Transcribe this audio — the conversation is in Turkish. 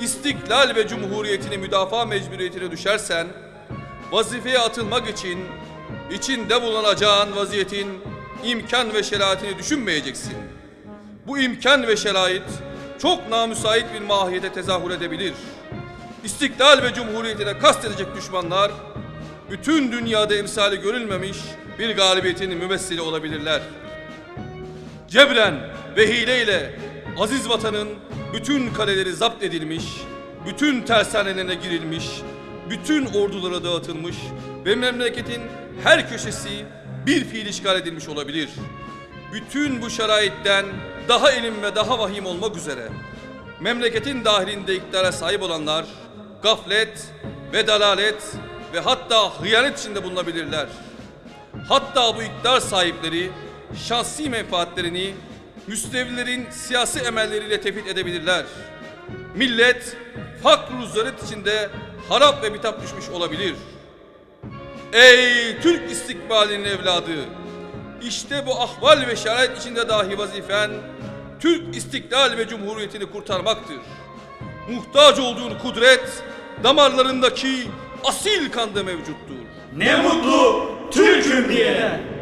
istiklal ve cumhuriyetini müdafaa mecburiyetine düşersen, vazifeye atılmak için içinde bulunacağın vaziyetin imkan ve şeraitini düşünmeyeceksin. Bu imkan ve şerait çok namüsait bir mahiyete tezahür edebilir. İstiklal ve cumhuriyetine kastedecek düşmanlar, bütün dünyada emsali görülmemiş bir galibiyetin mümessili olabilirler. Cebren ve hileyle aziz vatanın bütün kaleleri zapt edilmiş, bütün tersanelerine girilmiş, bütün ordulara dağıtılmış ve memleketin her köşesi bir fiil işgal edilmiş olabilir. Bütün bu şeraitten daha elim ve daha vahim olmak üzere memleketin dahilinde iktidara sahip olanlar gaflet ve dalalet ve hatta hıyanet içinde bulunabilirler. Hatta bu iktidar sahipleri şahsi menfaatlerini müstevlilerin siyasi emelleriyle tefit edebilirler. Millet fakr zaret içinde harap ve bitap düşmüş olabilir. Ey Türk istikbalinin evladı! İşte bu ahval ve şerait içinde dahi vazifen Türk istiklal ve cumhuriyetini kurtarmaktır. Muhtaç olduğun kudret damarlarındaki asil kanda mevcuttur. Ne mutlu Türk'üm diyene.